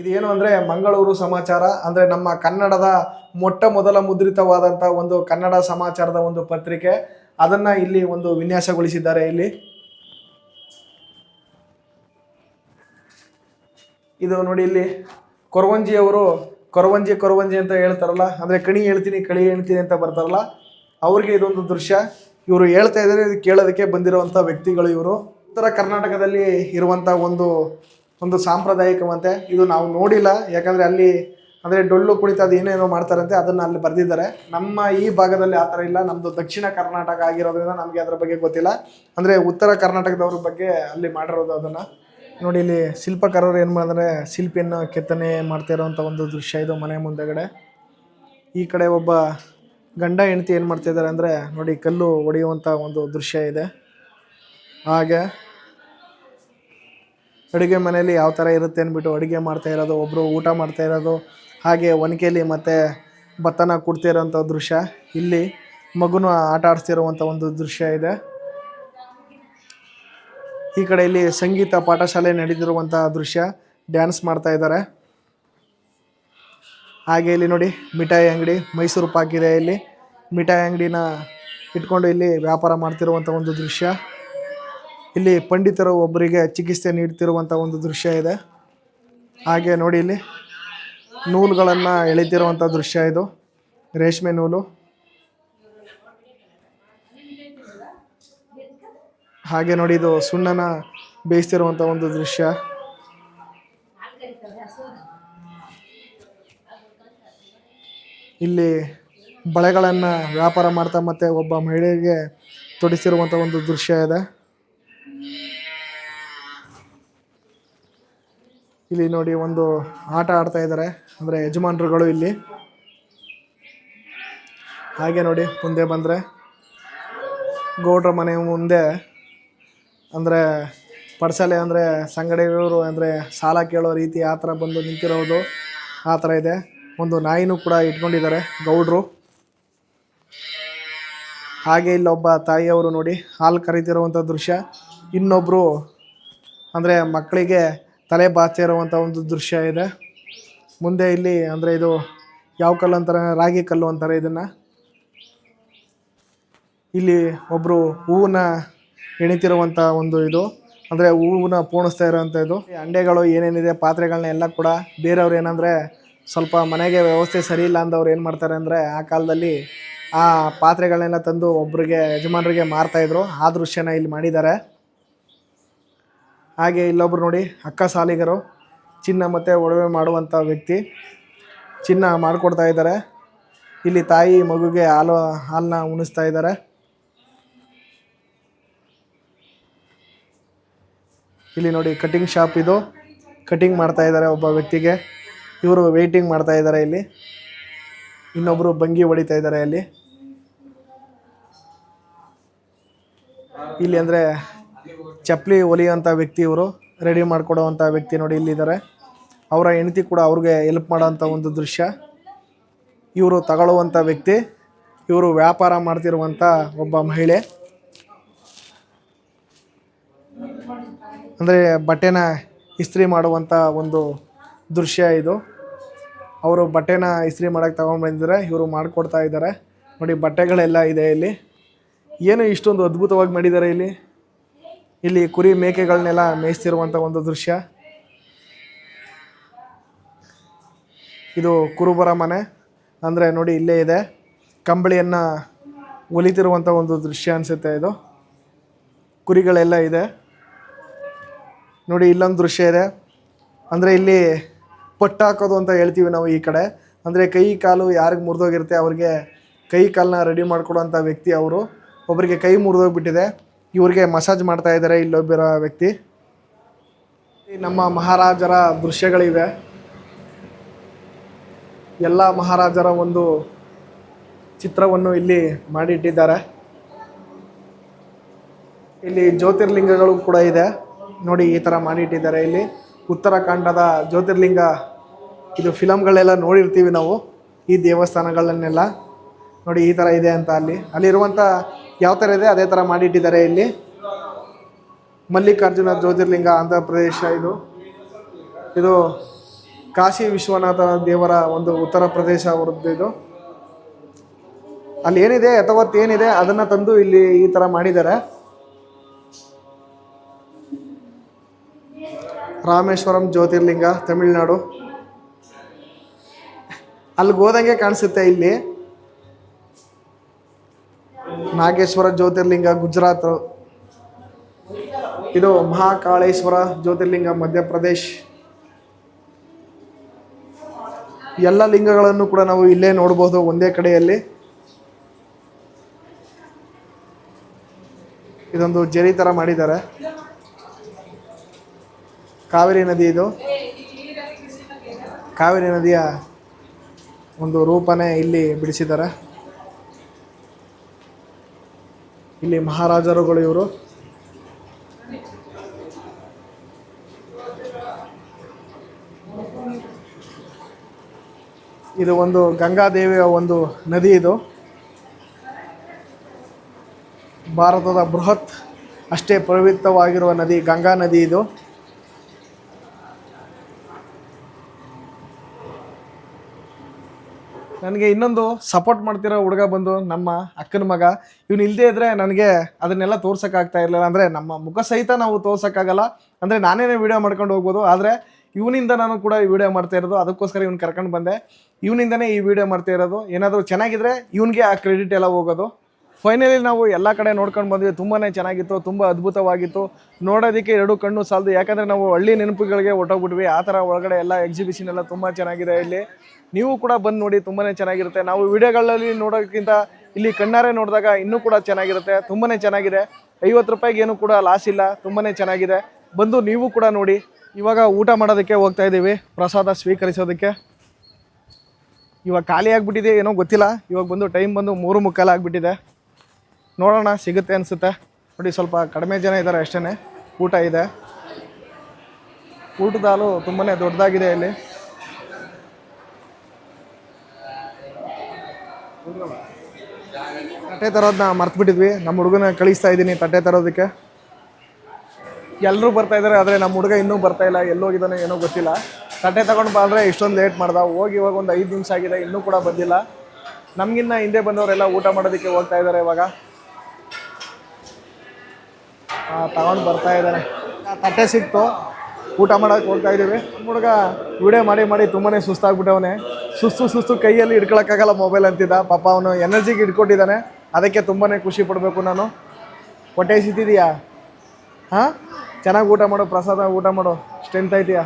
ಇದೇನು ಅಂದರೆ ಮಂಗಳೂರು ಸಮಾಚಾರ, ಅಂದರೆ ನಮ್ಮ ಕನ್ನಡದ ಮೊಟ್ಟ ಮೊದಲ ಮುದ್ರಿತವಾದಂಥ ಒಂದು ಕನ್ನಡ ಸಮಾಚಾರದ ಒಂದು ಪತ್ರಿಕೆ, ಅದನ್ನು ಇಲ್ಲಿ ಒಂದು ವಿನ್ಯಾಸಗೊಳಿಸಿದ್ದಾರೆ ಇಲ್ಲಿ. ಇದು ನೋಡಿ ಇಲ್ಲಿ ಕೊರವಂಜಿ ಅವರು, ಕೊರವಂಜಿ ಕೊರವಂಜಿ ಅಂತ ಹೇಳ್ತಾರಲ್ಲ, ಅಂದರೆ ಕಣಿ ಹೇಳ್ತೀನಿ, ಕಳಿ ಹೇಳ್ತೀನಿ ಅಂತ ಬರ್ತಾರಲ್ಲ, ಅವ್ರಿಗೆ ಇದೊಂದು ದೃಶ್ಯ. ಇವರು ಹೇಳ್ತಾ ಇದ್ದಾರೆ, ಇದು ಕೇಳೋದಕ್ಕೆ ಬಂದಿರುವಂಥ ವ್ಯಕ್ತಿಗಳು ಇವರು. ಉತ್ತರ ಕರ್ನಾಟಕದಲ್ಲಿ ಇರುವಂಥ ಒಂದು ಒಂದು ಸಾಂಪ್ರದಾಯಿಕವಂತೆ, ಇದು ನಾವು ನೋಡಿಲ್ಲ, ಯಾಕಂದರೆ ಅಲ್ಲಿ, ಅಂದರೆ ಡೊಳ್ಳು ಕುಣಿತ ಅದು ಏನೇನೋ ಮಾಡ್ತಾರಂತೆ, ಅದನ್ನು ಅಲ್ಲಿ ಬರೆದಿದ್ದಾರೆ. ನಮ್ಮ ಈ ಭಾಗದಲ್ಲಿ ಆ ಥರ ಇಲ್ಲ ನಮ್ಮದು ದಕ್ಷಿಣ ಕರ್ನಾಟಕ ಆಗಿರೋದ್ರಿಂದ ನಮಗೆ ಅದರ ಬಗ್ಗೆ ಗೊತ್ತಿಲ್ಲ. ಅಂದರೆ ಉತ್ತರ ಕರ್ನಾಟಕದವ್ರ ಬಗ್ಗೆ ಅಲ್ಲಿ ಮಾಡಿರೋದು ಅದನ್ನು. ನೋಡಿ ಇಲ್ಲಿ ಶಿಲ್ಪಕಾರರು ಏನು ಮಾಡಿದ್ರೆ ಶಿಲ್ಪಿಯನ್ನು ಕೆತ್ತನೆ ಮಾಡ್ತಾ ಇರೋವಂಥ ಒಂದು ದೃಶ್ಯ ಇದು ಮನೆ ಮುಂದೆಗಡೆ. ಈ ಕಡೆ ಒಬ್ಬ ಗಂಡ ಹೆಂಡತಿ ಏನು ಮಾಡ್ತಿದ್ದಾರೆ ಅಂದರೆ ನೋಡಿ ಕಲ್ಲು ಹೊಡೆಯುವಂಥ ಒಂದು ದೃಶ್ಯ ಇದೆ. ಹಾಗೆ ಅಡುಗೆ ಮನೆಯಲ್ಲಿ ಯಾವ ಥರ ಇರುತ್ತೆ ಅಂದ್ಬಿಟ್ಟು ಅಡುಗೆ ಮಾಡ್ತಾ ಇರೋದು ಒಬ್ಬರು ಊಟ ಮಾಡ್ತಾ ಇರೋದು, ಹಾಗೆ ಒನಕೆಯಲ್ಲಿ ಮತ್ತು ಭತ್ತನ ಕುಡ್ತಿರೋಂಥ ದೃಶ್ಯ. ಇಲ್ಲಿ ಮಗುನ ಆಟ ಆಡಿಸ್ತಿರುವಂಥ ಒಂದು ದೃಶ್ಯ ಇದೆ. ಈ ಕಡೆ ಇಲ್ಲಿ ಸಂಗೀತ ಪಾಠಶಾಲೆ ನಡೆದಿರುವಂತಹ ದೃಶ್ಯ ಡ್ಯಾನ್ಸ್ ಮಾಡ್ತಾ ಇದ್ದಾರೆ. ಹಾಗೆ ಇಲ್ಲಿ ನೋಡಿ ಮಿಠಾಯಿ ಅಂಗಡಿ, ಮೈಸೂರು ಪಾಕ್ ಇದೆ ಇಲ್ಲಿ. ಮಿಠಾಯಿ ಅಂಗಡಿನ ಇಟ್ಕೊಂಡು ಇಲ್ಲಿ ವ್ಯಾಪಾರ ಮಾಡ್ತಿರುವಂಥ ಒಂದು ದೃಶ್ಯ. ಇಲ್ಲಿ ಪಂಡಿತರು ಒಬ್ಬರಿಗೆ ಚಿಕಿತ್ಸೆ ನೀಡ್ತಿರುವಂಥ ಒಂದು ದೃಶ್ಯ ಇದೆ. ಹಾಗೆ ನೋಡಿ ಇಲ್ಲಿ ನೂಲುಗಳನ್ನು ಎಳಿತಿರುವಂಥ ದೃಶ್ಯ ಇದು. ರೇಷ್ಮೆ ನೂಲು. ಹಾಗೆ ನೋಡಿ ಇದು ಸುಣ್ಣನ ಬೇಯಿಸ್ತಿರುವಂಥ ಒಂದು ದೃಶ್ಯ. ಇಲ್ಲಿ ಬಳೆಗಳನ್ನು ವ್ಯಾಪಾರ ಮಾಡ್ತಾ ಮತ್ತೆ ಒಬ್ಬ ಮಹಿಳೆಗೆ ತೊಡಿಸಿರುವಂಥ ಒಂದು ದೃಶ್ಯ ಇದೆ. ಇಲ್ಲಿ ನೋಡಿ ಒಂದು ಆಟ ಆಡ್ತಾ ಇದ್ದಾರೆ. ಅಂದರೆ ಯಜಮಾನರುಗಳು ಇಲ್ಲಿ. ಹಾಗೆ ನೋಡಿ ಮುಂದೆ ಬಂದರೆ ಗೌಡ್ರ ಮನೆ ಮುಂದೆ ಅಂದರೆ ಪಡ್ಸಲೆ ಅಂದರೆ ಸಂಗಡಿಗರು ಅಂದರೆ ಸಾಲ ಕೇಳೋ ರೀತಿ ಆ ಥರ ಬಂದು ನಿಂತಿರೋದು ಆ ಥರ ಇದೆ. ಒಂದು ನಾಯಿನೂ ಕೂಡ ಇಟ್ಕೊಂಡಿದ್ದಾರೆ ಗೌಡ್ರು. ಹಾಗೆ ಇಲ್ಲೊಬ್ಬ ತಾಯಿಯವರು ನೋಡಿ ಹಾಲು ಕರಿತಿರುವಂಥ ದೃಶ್ಯ. ಇನ್ನೊಬ್ಬರು ಅಂದರೆ ಮಕ್ಕಳಿಗೆ ತಲೆ ಬಾಚಿರುವಂಥ ಒಂದು ದೃಶ್ಯ ಇದೆ. ಮುಂದೆ ಇಲ್ಲಿ ಅಂದರೆ ಇದು ಯಾವ ಕಲ್ಲು ಅಂತಾರೆ, ರಾಗಿ ಕಲ್ಲು ಅಂತಾರೆ ಇದನ್ನು. ಇಲ್ಲಿ ಒಬ್ಬರು ಹೂವನ್ನ ಎಣಿತಿರುವಂಥ ಒಂದು ಇದು. ಅಂದರೆ ಹೂವನ್ನ ಪೋಣಿಸ್ತಾ ಇರುವಂತ ಇದು. ಅಂಡೆಗಳು ಏನೇನಿದೆ ಪಾತ್ರೆಗಳನ್ನ ಎಲ್ಲ ಕೂಡ ಬೇರೆಯವ್ರು ಏನಂದರೆ ಸ್ವಲ್ಪ ಮನೆಗೆ ವ್ಯವಸ್ಥೆ ಸರಿ ಇಲ್ಲ ಅಂದವ್ರು ಏನು ಮಾಡ್ತಾರೆ ಅಂದರೆ ಆ ಕಾಲದಲ್ಲಿ ಆ ಪಾತ್ರೆಗಳನ್ನೆಲ್ಲ ತಂದು ಒಬ್ಬರಿಗೆ ಯಜಮಾನರಿಗೆ ಮಾರ್ತಾಯಿದ್ರು ಆ ದೃಶ್ಯನ ಇಲ್ಲಿ ಮಾಡಿದ್ದಾರೆ. ಹಾಗೆ ಇಲ್ಲೊಬ್ರು ನೋಡಿ, ಅಕ್ಕ ಸಾಲಿಗರು ಚಿನ್ನ ಮತ್ತೆ ಒಡವೆ ಮಾಡುವಂಥ ವ್ಯಕ್ತಿ ಚಿನ್ನ ಮಾಡಿಕೊಡ್ತಾ ಇದ್ದಾರೆ. ಇಲ್ಲಿ ತಾಯಿ ಮಗುಗೆ ಹಾಲು, ಹಾಲನ್ನ ಉಣಿಸ್ತಾ ಇದ್ದಾರೆ. ಇಲ್ಲಿ ನೋಡಿ ಕಟಿಂಗ್ ಶಾಪ್ ಇದು. ಕಟಿಂಗ್ ಮಾಡ್ತಾ ಇದ್ದಾರೆ ಒಬ್ಬ ವ್ಯಕ್ತಿಗೆ. ಇವರು ವೇಟಿಂಗ್ ಮಾಡ್ತಾ ಇದ್ದಾರೆ ಇಲ್ಲಿ. ಇನ್ನೊಬ್ಬರು ಬಂಗಿ ಹೊಡಿತಾ ಇದ್ದಾರೆ ಅಲ್ಲಿ. ಇಲ್ಲಿ ಅಂದರೆ ಚಪ್ಪಲಿ ಹೊಲಿಯುವಂಥ ವ್ಯಕ್ತಿ ಇವರು. ರೆಡಿ ಮಾಡಿಕೊಡುವಂಥ ವ್ಯಕ್ತಿ ನೋಡಿ ಇಲ್ಲಿದ್ದಾರೆ ಅವರ ಹೆಂಡತಿ ಕೂಡ ಅವ್ರಿಗೆ ಹೆಲ್ಪ್ ಮಾಡೋವಂಥ ಒಂದು ದೃಶ್ಯ. ಇವರು ತಗೊಳ್ಳುವಂಥ ವ್ಯಕ್ತಿ. ಇವರು ವ್ಯಾಪಾರ ಮಾಡ್ತಿರುವಂಥ ಒಬ್ಬ ಮಹಿಳೆ. ಅಂದರೆ ಬಟ್ಟೆನ ಇಸ್ತ್ರಿ ಮಾಡುವಂಥ ಒಂದು ದೃಶ್ಯ ಇದು. ಅವರು ಬಟ್ಟೆನ ಇಸ್ತ್ರಿ ಮಾಡೋಕ್ಕೆ ತಗೊಂಡು ಬಂದಿದ್ದಾರೆ. ಇವರು ಮಾಡಿಕೊಡ್ತಾ ಇದ್ದಾರೆ. ನೋಡಿ, ಬಟ್ಟೆಗಳೆಲ್ಲ ಇದೆ ಇಲ್ಲಿ. ಏನು ಇಷ್ಟೊಂದು ಅದ್ಭುತವಾಗಿ ಮಾಡಿದ್ದಾರೆ ಇಲ್ಲಿ. ಇಲ್ಲಿ ಕುರಿ ಮೇಕೆಗಳನ್ನೆಲ್ಲ ಮೇಯಿಸ್ತಿರುವಂಥ ಒಂದು ದೃಶ್ಯ. ಇದು ಕುರುಬರ ಮನೆ. ಅಂದರೆ ನೋಡಿ, ಇಲ್ಲೇ ಇದೆ. ಕಂಬಳಿಯನ್ನು ಒಲಿತಿರುವಂಥ ಒಂದು ದೃಶ್ಯ ಅನಿಸುತ್ತೆ ಇದು. ಕುರಿಗಳೆಲ್ಲ ಇದೆ. ನೋಡಿ, ಇಲ್ಲೊಂದು ದೃಶ್ಯ ಇದೆ. ಅಂದರೆ ಇಲ್ಲಿ ಪಟ್ಟು ಹಾಕೋದು ಅಂತ ಹೇಳ್ತೀವಿ ನಾವು ಈ ಕಡೆ. ಅಂದರೆ ಕೈ, ಕಾಲು ಯಾರಿಗೆ ಮುರಿದೋಗಿರುತ್ತೆ ಅವ್ರಿಗೆ ಕೈ ಕಾಲನ್ನ ರೆಡಿ ಮಾಡಿಕೊಡುವಂಥ ವ್ಯಕ್ತಿ ಅವರು. ಒಬ್ಬರಿಗೆ ಕೈ ಮುರಿದೋಗ್ಬಿಟ್ಟಿದೆ. ಇವರಿಗೆ ಮಸಾಜ್ ಮಾಡ್ತಾ ಇದ್ದಾರೆ ಇಲ್ಲೊಬ್ಬರ ವ್ಯಕ್ತಿ. ನಮ್ಮ ಮಹಾರಾಜರ ದೃಶ್ಯಗಳಿವೆ. ಎಲ್ಲ ಮಹಾರಾಜರ ಒಂದು ಚಿತ್ರವನ್ನು ಇಲ್ಲಿ ಮಾಡಿಟ್ಟಿದ್ದಾರೆ. ಇಲ್ಲಿ ಜ್ಯೋತಿರ್ಲಿಂಗಗಳು ಕೂಡ ಇದೆ. ನೋಡಿ ಈ ಥರ ಮಾಡಿಟ್ಟಿದ್ದಾರೆ. ಇಲ್ಲಿ ಉತ್ತರಾಖಂಡದ ಜ್ಯೋತಿರ್ಲಿಂಗ ಇದು ಫಿಲಮ್ಗಳೆಲ್ಲ ನೋಡಿರ್ತೀವಿ ನಾವು, ಈ ದೇವಸ್ಥಾನಗಳನ್ನೆಲ್ಲ. ನೋಡಿ ಈ ಥರ ಇದೆ ಅಂತ ಅಲ್ಲಿ. ಅಲ್ಲಿರುವಂಥ ಯಾವ ಥರ ಇದೆ? ಅದೇ ಥರ ಮಾಡಿಟ್ಟಿದ್ದಾರೆ ಇಲ್ಲಿ. ಮಲ್ಲಿಕಾರ್ಜುನ ಜ್ಯೋತಿರ್ಲಿಂಗ, ಆಂಧ್ರ ಪ್ರದೇಶ ಇದು. ಇದು ಕಾಶಿ ವಿಶ್ವನಾಥ ದೇವರ ಒಂದು ಉತ್ತರ ಪ್ರದೇಶ ಅವರದ್ದು ಇದು. ಅಲ್ಲಿ ಏನಿದೆ? ಯಥಾವತ್ ಏನಿದೆ? ಅದನ್ನು ತಂದು ಇಲ್ಲಿ ಈ ಥರ ಮಾಡಿದ್ದಾರೆ. ರಾಮೇಶ್ವರಂ, ಜ್ಯೋತಿರ್ಲಿಂಗ, ತಮಿಳುನಾಡು. ಅಲ್ಲಿಗೆ ಹೋದಂಗೆ ಕಾಣಿಸುತ್ತೆ ಇಲ್ಲಿ. ನಾಗೇಶ್ವರ, ಜ್ಯೋತಿರ್ಲಿಂಗ, ಗುಜರಾತ್. ಇದು ಮಹಾಕಾಳೇಶ್ವರ, ಜ್ಯೋತಿರ್ಲಿಂಗ, ಮಧ್ಯಪ್ರದೇಶ್. ಎಲ್ಲ ಲಿಂಗಗಳನ್ನು ಕೂಡ ನಾವು ಇಲ್ಲೇ ನೋಡಬಹುದು ಒಂದೇ ಕಡೆಯಲ್ಲಿ. ಇದೊಂದು ಜರಿ ತರ ಮಾಡಿದ್ದಾರೆ. ಕಾವೇರಿ ನದಿ ಇದು. ಕಾವೇರಿ ನದಿಯ ಒಂದು ರೂಪನೇ ಇಲ್ಲಿ ಬಿಡಿಸಿದ್ದಾರೆ. ಇಲ್ಲಿ ಮಹಾರಾಜರುಗಳು ಇವರು. ಇದು ಒಂದು ಗಂಗಾದೇವಿಯ ಒಂದು ನದಿ ಇದು. ಭಾರತದ ಬೃಹತ್, ಅಷ್ಟೇ ಪವಿತ್ರವಾಗಿರುವ ನದಿ ಗಂಗಾ ನದಿ ಇದು. ನನಗೆ ಇನ್ನೊಂದು ಸಪೋರ್ಟ್ ಮಾಡ್ತಿರೋ ಹುಡುಗ ಬಂದು ನಮ್ಮ ಅಕ್ಕನ ಮಗ. ಇವನು ಇಲ್ಲದೇ ಇದ್ರೆ ನನಗೆ ಅದನ್ನೆಲ್ಲ ತೋರ್ಸೋಕ್ಕಾಗ್ತಾ ಇರಲಿಲ್ಲ. ಅಂದರೆ ನಮ್ಮ ಮುಖ ಸಹಿತ ನಾವು ತೋರ್ಸೋಕ್ಕಾಗಲ್ಲ ಅಂದರೆ ನಾನೇನೇ ವೀಡಿಯೋ ಮಾಡ್ಕೊಂಡು ಹೋಗ್ಬೋದು. ಆದರೆ ಇವನಿಂದ ನಾನು ಕೂಡ ಈ ವಿಡಿಯೋ ಮಾಡ್ತಾ ಇರೋದು. ಅದಕ್ಕೋಸ್ಕರ ಇವ್ನು ಕರ್ಕೊಂಡು ಬಂದೆ. ಇವನಿಂದನೇ ಈ ವಿಡಿಯೋ ಮಾಡ್ತಾ ಇರೋದು. ಏನಾದರೂ ಚೆನ್ನಾಗಿದ್ರೆ ಇವನಿಗೆ ಆ ಕ್ರೆಡಿಟ್ ಎಲ್ಲ ಹೋಗೋದು. ಫೈನಲಿ ನಾವು ಎಲ್ಲ ಕಡೆ ನೋಡ್ಕೊಂಡು ಬಂದ್ವಿ. ತುಂಬಾ ಚೆನ್ನಾಗಿತ್ತು, ತುಂಬ ಅದ್ಭುತವಾಗಿತ್ತು. ನೋಡೋದಕ್ಕೆ ಎರಡು ಕಣ್ಣು ಸಾಲದು. ಯಾಕಂದರೆ ನಾವು ಹಳ್ಳಿ ನೆನಪುಗಳಿಗೆ ಹೊಟ್ಟೋಗ್ಬಿಟ್ವಿ ಆ ಥರ ಒಳಗಡೆ ಎಲ್ಲ ಎಕ್ಸಿಬಿಷನ್ ಎಲ್ಲ ತುಂಬ ಚೆನ್ನಾಗಿದೆ ಇಲ್ಲಿ. ನೀವು ಕೂಡ ಬಂದು ನೋಡಿ ತುಂಬಾ ಚೆನ್ನಾಗಿರುತ್ತೆ. ನಾವು ವಿಡಿಯೋಗಳಲ್ಲಿ ನೋಡೋಕ್ಕಿಂತ ಇಲ್ಲಿ ಕಣ್ಣಾರೆ ನೋಡಿದಾಗ ಇನ್ನೂ ಕೂಡ ಚೆನ್ನಾಗಿರುತ್ತೆ. ತುಂಬಾ ಚೆನ್ನಾಗಿದೆ. ಐವತ್ತು ರೂಪಾಯಿಗೆ ಏನು ಕೂಡ ಲಾಸ್ ಇಲ್ಲ. ತುಂಬಾ ಚೆನ್ನಾಗಿದೆ. ಬಂದು ನೀವು ಕೂಡ ನೋಡಿ. ಇವಾಗ ಊಟ ಮಾಡೋದಕ್ಕೆ ಹೋಗ್ತಾ ಇದ್ದೀವಿ. ಪ್ರಸಾದ ಸ್ವೀಕರಿಸೋದಕ್ಕೆ. ಇವಾಗ ಖಾಲಿ ಆಗಿಬಿಟ್ಟಿದೆ ಏನೋ ಗೊತ್ತಿಲ್ಲ. ಇವಾಗ ಬಂದು ಟೈಮ್ ಬಂದು ಮೂರು ಮುಕ್ಕಾಲು ಆಗಿಬಿಟ್ಟಿದೆ. ನೋಡೋಣ, ಸಿಗುತ್ತೆ ಅನಿಸುತ್ತೆ. ನೋಡಿ, ಸ್ವಲ್ಪ ಕಡಿಮೆ ಜನ ಇದ್ದಾರೆ ಅಷ್ಟೇ ಊಟ ಇದೆ. ಊಟದ ಹಾಲು ತುಂಬಾ ದೊಡ್ಡದಾಗಿದೆ ಇಲ್ಲಿ. ತಟ್ಟೆ ತರೋದನ್ನ ಮರ್ತ್ಬಿಟ್ಟಿದ್ವಿ. ನಮ್ಮ ಹುಡುಗನ ಕಳಿಸ್ತಾ ಇದ್ದೀನಿ ತಟ್ಟೆ ತರೋದಕ್ಕೆ. ಎಲ್ಲರೂ ಬರ್ತಾ ಇದ್ದಾರೆ, ಆದರೆ ನಮ್ಮ ಹುಡುಗ ಇನ್ನೂ ಬರ್ತಾ ಇಲ್ಲ. ಎಲ್ಲೋಗಿದ್ದಾನೆ ಏನೋ ಗೊತ್ತಿಲ್ಲ. ತಟ್ಟೆ ತಗೊಂಡು ಬಂದರೆ ಇಷ್ಟೊಂದು ಲೇಟ್ ಮಾಡ್ದ. ಹೋಗಿ ಇವಾಗ ಒಂದು ಐದು ನಿಮಿಷ ಆಗಿದೆ, ಇನ್ನೂ ಕೂಡ ಬಂದಿಲ್ಲ. ನಮಗಿನ್ನ ಹಿಂದೆ ಬಂದವರೆಲ್ಲ ಊಟ ಮಾಡೋದಕ್ಕೆ ಹೋಗ್ತಾ ಇದ್ದಾರೆ ಇವಾಗ. ತಗೊಂಡು ಬರ್ತಾ ಇದ್ದಾನೆ ತಟ್ಟೆ ಸಿಕ್ತು. ಊಟ ಮಾಡೋಕೆ ಹೋಗ್ತಾ ಇದ್ದೀವಿ ಹುಡುಗ ವಿಡಿಯೋ ಮಾಡಿ ಮಾಡಿ ತುಂಬಾ ಸುಸ್ತಾಗ್ಬಿಟ್ಟವನೆ. ಸುಸ್ತು ಸುಸ್ತು ಕೈಯಲ್ಲಿ ಹಿಡ್ಕೊಳಕ್ಕಾಗಲ್ಲ ಮೊಬೈಲ್ ಅಂತಿದ್ದ. ಪಾಪ ಅವನು ಎನರ್ಜಿಗೆ ಹಿಡ್ಕೊಟ್ಟಿದ್ದಾನೆ. ಅದಕ್ಕೆ ತುಂಬಾ ಖುಷಿ ಪಡಬೇಕು ನಾನು. ಹೊಟ್ಟೆ ಸಿತ್ತಿದೆಯಾ ಹಾಂ? ಚೆನ್ನಾಗಿ ಊಟ ಮಾಡು, ಪ್ರಸಾದ ಊಟ ಮಾಡು. ಸ್ಟ್ರೆಂತ್ ಐತಿಯಾ?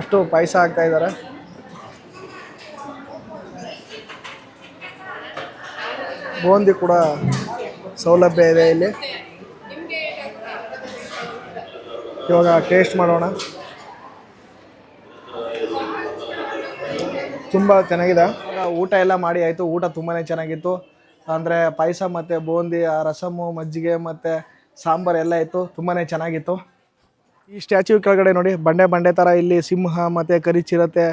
ಅಷ್ಟು ಪಾಯಸ ಆಗ್ತಾ ಇದ್ದಾರೆ ಬೂಂದಿ ಕೂಡ ಸೌಲಭ್ಯ ಇದೆ ಇಲ್ಲಿ. ಇವಾಗ ಟೇಸ್ಟ್ ಮಾಡೋಣ. ತುಂಬ ಚೆನ್ನಾಗಿದೆ. ಊಟ ಎಲ್ಲ ಮಾಡಿ ಆಯಿತು. ಊಟ ತುಂಬಾ ಚೆನ್ನಾಗಿತ್ತು. ಅಂದರೆ ಪಾಯಸ ಮತ್ತು ಬೂಂದಿ ರಸಮು, ಮಜ್ಜಿಗೆ ಮತ್ತು ಸಾಂಬಾರು ಎಲ್ಲ ಇತ್ತು. ತುಂಬಾ ಚೆನ್ನಾಗಿತ್ತು. ಈ ಸ್ಟ್ಯಾಚ್ಯೂ ಕೆಳಗಡೆ ನೋಡಿ, ಬಂಡೆ ಬಂಡೆ ಥರ ಇಲ್ಲಿ ಸಿಂಹ ಮತ್ತು ಕರಿಚಿರತೆ,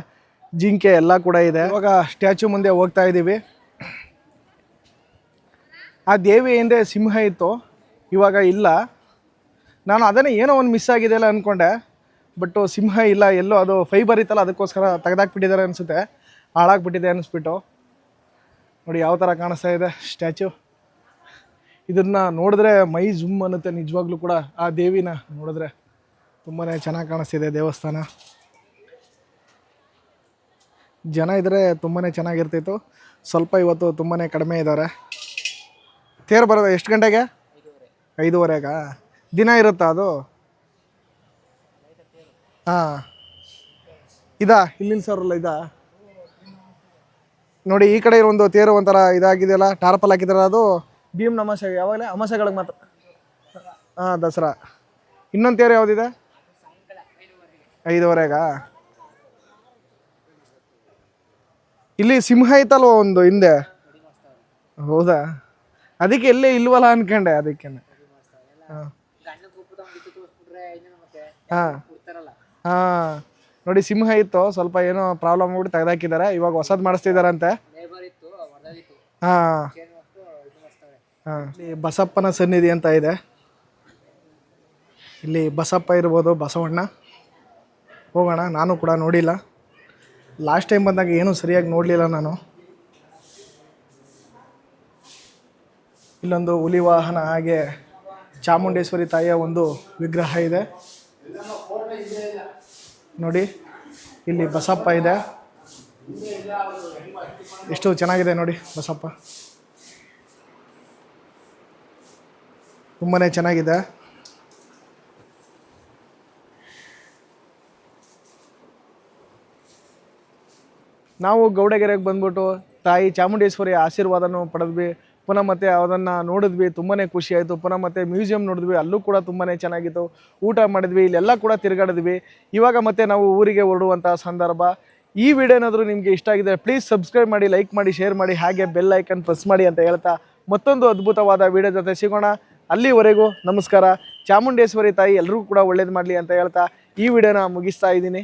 ಜಿಂಕೆ ಎಲ್ಲ ಕೂಡ ಇದೆ. ಇವಾಗ ಸ್ಟ್ಯಾಚ್ಯೂ ಮುಂದೆ ಹೋಗ್ತಾ ಇದ್ದೀವಿ ಆ ದೇವಿ ಹಿಂದೆ ಸಿಂಹ ಇತ್ತು. ಇವಾಗ ಇಲ್ಲ. ನಾನು ಅದನ್ನೇ ಏನೋ ಒಂದು ಮಿಸ್ ಆಗಿದೆ ಅಲ್ಲ ಅಂದ್ಕೊಂಡೆ ಬಟ್ ಸಿಂಹ ಇಲ್ಲ, ಎಲ್ಲೋ ಅದು ಫೈಬರ್ ಇತ್ತಲ್ಲ, ಅದಕ್ಕೋಸ್ಕರ ತೆಗೆದಾಕ್ಬಿಟ್ಟಿದ್ದಾರೆ ಅನಿಸುತ್ತೆ. ಹಾಳಾಗ್ಬಿಟ್ಟಿದೆ ಅನಿಸ್ಬಿಟ್ಟು. ನೋಡಿ ಯಾವ ಥರ ಕಾಣಿಸ್ತಾ ಇದೆ ಸ್ಟ್ಯಾಚ್ಯೂ ಇದನ್ನು ನೋಡಿದ್ರೆ ಮೈ ಜುಮ್ ಅನ್ನುತ್ತೆ ನಿಜವಾಗ್ಲೂ ಕೂಡ. ಆ ದೇವಿನ ನೋಡಿದ್ರೆ ತುಂಬಾ ಚೆನ್ನಾಗಿ ಕಾಣಿಸ್ತಿದೆ ದೇವಸ್ಥಾನ. ಜನ ಇದ್ದರೆ ತುಂಬಾ ಚೆನ್ನಾಗಿರ್ತಿತ್ತು. ಸ್ವಲ್ಪ ಇವತ್ತು ತುಂಬಾ ಕಡಿಮೆ ಇದ್ದಾರೆ. ತೇರು ಬರೋದ ಎಷ್ಟು ಗಂಟೆಗೆ? ಐದೂವರೆಗಾ? ದಿನ ಇರುತ್ತಾ ಅದು? ಹಾಂ. ಇದಾ? ಇಲ್ಲಿ ಅಲ್ಲ ಇದಾ? ನೋಡಿ, ಈ ಕಡೆ ಇರೋ ಒಂದು ತೇರು ಒಂಥರ ಇದಾಗಿದೆಯಲ್ಲ, ಟಾರ್ಪಲ್ ಹಾಕಿದಾರೆ ಅದು. ಭೀಮ್ ನಮಾಸೆ ಯಾವಾಗಲೇ ಅಮಾಸೆಗಳಿಗೆ ಮಾತ್ರ. ಹಾಂ, ದಸರಾ. ಇನ್ನೊಂದು ತೇರು ಯಾವುದಿದೆ? ಐದುವರೆಗಾ? ಇಲ್ಲಿ ಸಿಂಹ ಐತಲ್ವ ಒಂದು ಹಿಂದೆ? ಹೌದಾ? ಅದಕ್ಕೆ ಎಲ್ಲೇ ಇಲ್ವಲ್ಲ ಅನ್ಕೊಂಡೆ ಅದಕ್ಕೆ ಹಾಂ. ಹಾಂ. ಹಾಂ. ನೋಡಿ ಸಿಂಹ ಇತ್ತು ಸ್ವಲ್ಪ ಏನೋ ಪ್ರಾಬ್ಲಮ್ ಆಗ್ಬಿಟ್ಟು ತೆಗೆದಾಕಿದ್ದಾರೆ. ಇವಾಗ ಹೊಸದ್ ಮಾಡಿಸ್ತಿದಾರಂತೆ. ಹಾಂ. ಹಾಂ. ಇಲ್ಲಿ ಬಸಪ್ಪನ ಸನ್ನಿಧಿ ಅಂತ ಇದೆ. ಇಲ್ಲಿ ಬಸಪ್ಪ ಇರ್ಬೋದು ಬಸವಣ್ಣ. ಹೋಗೋಣ ನಾನು ಕೂಡ ನೋಡಿಲ್ಲ. ಲಾಸ್ಟ್ ಟೈಮ್ ಬಂದಾಗ ಏನೂ ಸರಿಯಾಗಿ ನೋಡಲಿಲ್ಲ ನಾನು. ಇಲ್ಲೊಂದು ಹುಲಿ ವಾಹನ ಹಾಗೆ ಚಾಮುಂಡೇಶ್ವರಿ ತಾಯಿಯ ಒಂದು ವಿಗ್ರಹ ಇದೆ. ನೋಡಿ, ಇಲ್ಲಿ ಬಸಪ್ಪ ಇದೆ. ಎಷ್ಟು ಚೆನ್ನಾಗಿದೆ ನೋಡಿ ಬಸಪ್ಪ. ತುಂಬಾ ಚೆನ್ನಾಗಿದೆ. ನಾವು ಗೌಡಗೆರೆಗೆ ಬಂದ್ಬಿಟ್ಟು ತಾಯಿ ಚಾಮುಂಡೇಶ್ವರಿ ಆಶೀರ್ವಾದನೂ ಪಡೆದ್ವಿ. ಪುನಃ ಮತ್ತೆ ಅದನ್ನು ನೋಡಿದ್ವಿ ತುಂಬಾ ಖುಷಿ ಆಯಿತು. ಪುನಃ ಮತ್ತೆ ಮ್ಯೂಸಿಯಂ ನೋಡಿದ್ವಿ, ಅಲ್ಲೂ ಕೂಡ ತುಂಬಾ ಚೆನ್ನಾಗಿತ್ತು. ಊಟ ಮಾಡಿದ್ವಿ, ಇಲ್ಲೆಲ್ಲ ಕೂಡ ತಿರುಗಾಡಿದ್ವಿ. ಇವಾಗ ಮತ್ತೆ ನಾವು ಊರಿಗೆ ಹೊರಡುವಂಥ ಸಂದರ್ಭ. ಈ ವಿಡಿಯೋ ಏನಾದರೂ ನಿಮಗೆ ಇಷ್ಟ ಆಗಿದೆ ಪ್ಲೀಸ್ ಸಬ್ಸ್ಕ್ರೈಬ್ ಮಾಡಿ ಲೈಕ್ ಮಾಡಿ ಶೇರ್ ಮಾಡಿ, ಹಾಗೆ ಬೆಲ್ ಐಕನ್ ಪ್ರೆಸ್ ಮಾಡಿ ಅಂತ ಹೇಳ್ತಾ ಮತ್ತೊಂದು ಅದ್ಭುತವಾದ ವಿಡಿಯೋ ಜೊತೆ ಸಿಗೋಣ. ಅಲ್ಲಿವರೆಗೂ ನಮಸ್ಕಾರ. ಚಾಮುಂಡೇಶ್ವರಿ ತಾಯಿ ಎಲ್ಲರಿಗೂ ಕೂಡ ಒಳ್ಳೇದು ಮಾಡಲಿ ಅಂತ ಹೇಳ್ತಾ ಈ ವಿಡಿಯೋನ ಮುಗಿಸ್ತಾ ಇದ್ದೀನಿ.